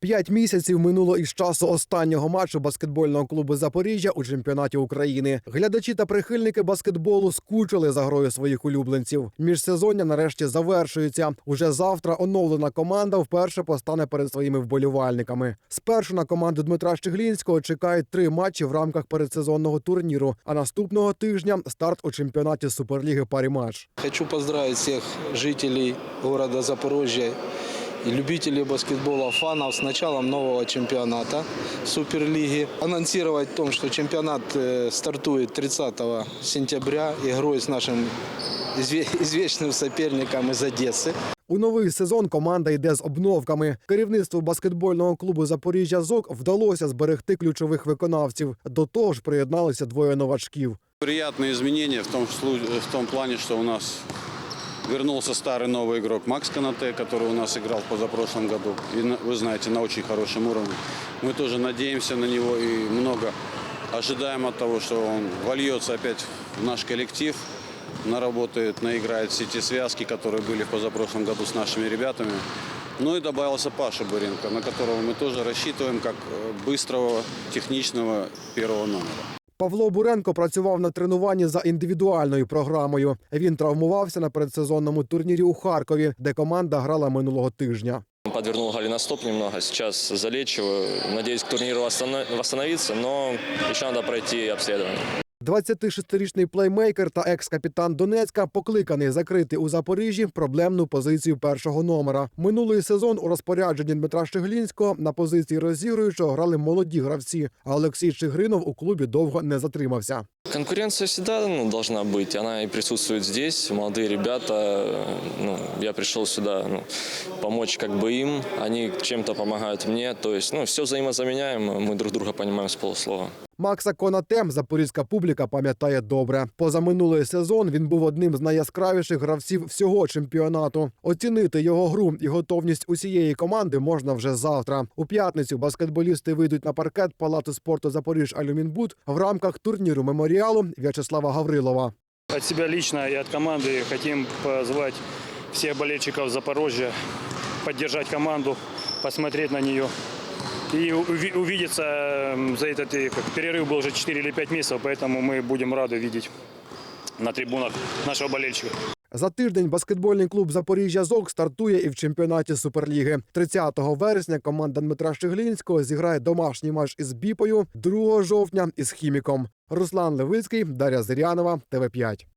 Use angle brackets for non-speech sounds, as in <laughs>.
П'ять місяців минуло із часу останнього матчу баскетбольного клубу Запоріжжя у чемпіонаті України. Глядачі та прихильники баскетболу скучили за грою своїх улюбленців. Міжсезоння нарешті завершується. Уже завтра оновлена команда вперше постане перед своїми вболівальниками. Спершу на команду Дмитра Щеглінського чекають три матчі в рамках передсезонного турніру. А наступного тижня старт у чемпіонаті Суперліги Парі-матч. Хочу поздравить всех жителей города Запорожья и любителей баскетбола, фанов с началом нового чемпионата Суперлиги. Анонсировать о том, что чемпионат э, стартует 30 сентября игрой с нашим изве- извечным соперником <laughs> из Одессы. У новий сезон команда йде з обновками. Керівництву баскетбольного клубу Запоріжжя ЗОК вдалося зберегти ключових виконавців. До того ж, приєдналися двоє новачків. Приятные изменения в том, слу- в том плане, что у нас вернулся старый новый игрок Макс Канате, который у нас играл в позапрошлом году. И вы знаете, на очень хорошем уровне. Мы тоже надеемся на него и много ожидаем от того, что он вольется опять в наш коллектив, наработает, наиграет все те связки, которые были в позапрошлом году с нашими ребятами. Ну и добавился Паша Буренко, на которого мы тоже рассчитываем как э, быстрого, техничного первого номера. Павло Буренко працював на тренуванні за індивідуальною програмою. Він травмувався на передсезонному турнірі у Харкові, де команда грала минулого тижня. Подвернул голеностоп немного, сейчас залечиваю. Надеюсь, к турниру восстанов- восстановиться, но еще надо пройти обследование. 26-річний плеймейкер та екс-капітан Донецька покликаний закрити у Запоріжжі проблемну позицію першого номера. Минулий сезон у розпорядженні Дмитра Щеглінського на позиції розігруючого грали молоді гравці. А Олексій Чигринов у клубі довго не затримався. Конкуренция всегда ну, должна быть, она и присутствует здесь. Молодые ребята, э, ну, я пришел сюда ну, помочь как бы им, они чем-то помогают мне. То есть, ну, все взаимозаменяемо, мы друг друга понимаем с полуслова. Макса Конатем запорізька публіка пам'ятає добре. Позаминулий сезон він був одним з найяскравіших гравців всього чемпіонату. Оцінити його гру і готовність усієї команди можна вже завтра. У п'ятницю баскетболісти вийдуть на паркет Палати спорту Запоріж Алюмінбуд в рамках турніру меморіалу В'ячеслава Гаврилова. От себя лично и от команды хотим позвать всех болельщиков Запорожья поддержать команду, посмотреть на нее и уви- увидеться м, за этот э, как, перерыв был уже 4 или 5 месяцев, поэтому мы будем рады видеть на трибунах нашего болельщика. За тиждень баскетбольний клуб Запоріжжя ЗОК стартує і в чемпіонаті Суперліги. 30 вересня команда Дмитра Щеглінського зіграє домашній матч із Біпою, 2 жовтня із Хіміком. Руслан Левицький, Дар'я Зирянова, ТВ 5